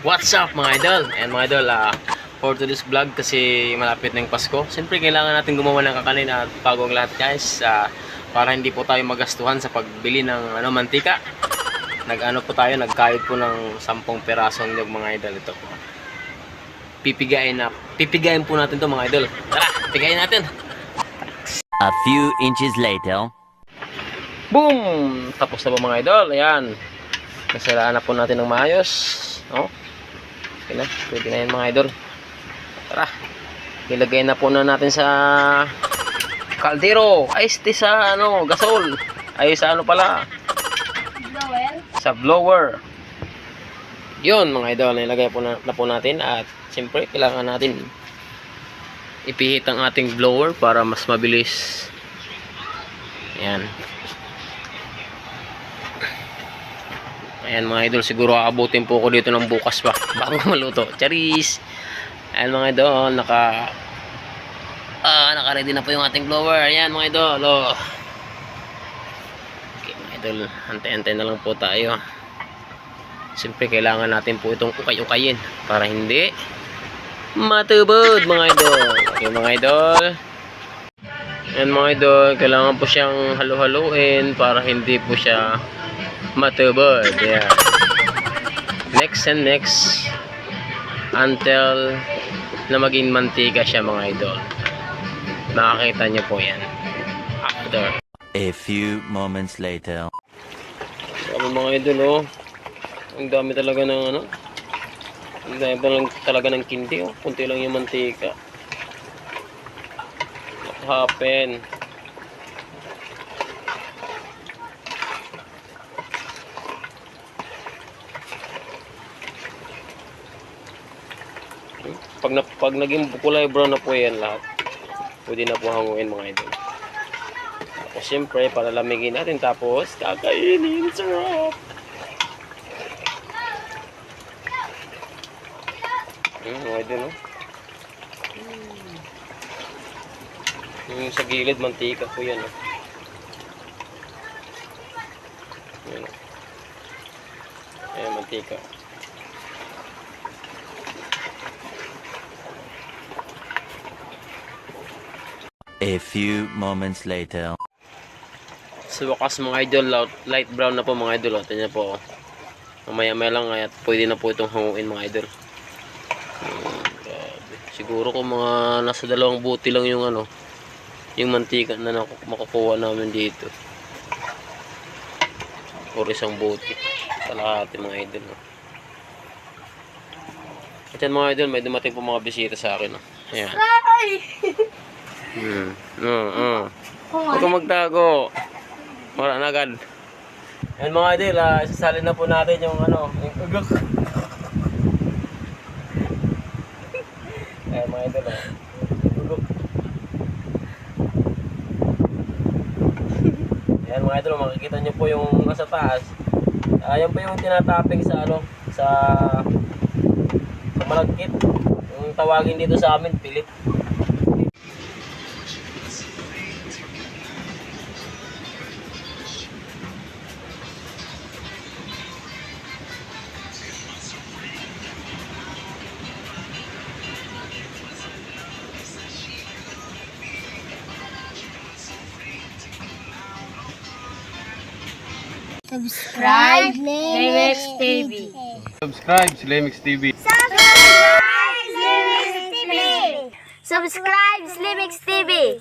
What's up mga idol? And mga idol, ah, for today's vlog kasi malapit na yung Pasko. Siyempre kailangan natin gumawa ng kakanin at bagong lahat guys ah, para hindi po tayo magastuhan sa pagbili ng ano, mantika. Nag-ano po tayo, nagkayod po ng 10 perasong nyog mga idol ito po. Pipigayin na, pipigayin po natin to mga idol. Tara, pipigayin natin. A few inches later. Boom! Tapos na po mga idol. Ayan. Nasalaan na po natin ng maayos. No? Okay na. Pwede na yan mga idol. Tara. Ilagay na po na natin sa kaldero. Ay, sti sa ano, gasol. Ay, sa ano pala. Sa blower. Yun mga idol. Nilagay po na, na po natin. At siyempre, kailangan natin ipihit ang ating blower para mas mabilis. Ayan. Ayan mga idol, siguro aabutin po ko dito ng bukas pa bago maluto. Charis! Ayan mga idol, naka ah, naka-ready na po yung ating blower. Ayan mga idol, oh. Okay mga idol, antay-antay na lang po tayo. Siyempre kailangan natin po itong ukay-ukayin para hindi matubod mga idol. Okay mga idol. Ayan mga idol, kailangan po siyang halu-haluin para hindi po siya matubod. Yeah. Next and next until na maging mantika siya mga idol. Nakakita niyo po yan. After. A few moments later. Sabi mga idol oh. Ang dami talaga ng ano. Ang dami lang talaga ng kindi oh. Kunti lang yung mantika. What happened? Pag, na, pag naging kulay brown na po yan lahat, pwede na po hanguin mga idol. Tapos siyempre, palalamigin natin tapos kakainin. Sarap! Hmm, mga idol, no? Yung sa gilid, mantika po yan, oh. Ayan, oh. Ayan, mantika. A few moments later. Sa wakas mga idol, light- brown na po mga idol. O, tingnan po. oh. Mamaya maya lang at pwede na po itong hanguin mga idol. Grabe. Siguro kung mga nasa dalawang buti lang yung ano, yung mantika na makukuha namin dito. Or isang buti. Kalahati mga idol. oh. At yan mga idol, may dumating po mga bisita sa akin. Oh. Ayan. Hmm. Oo, oo. Huwag kang magtago. Wala na agad. Yan mga idol, ah, isasalin na po natin yung ano, yung ugok. Ayan mga idol, ah. Ugok. Ayan mga idol, makikita nyo po yung nasa taas. Ayan po yung tinatapping sa ano, sa sa malagkit. Yung tawagin dito sa amin, pilit. Subscribe Lemix TV. Subscribe sa Lemix TV. Subscribe Lemix TV. Subscribe Lemix TV.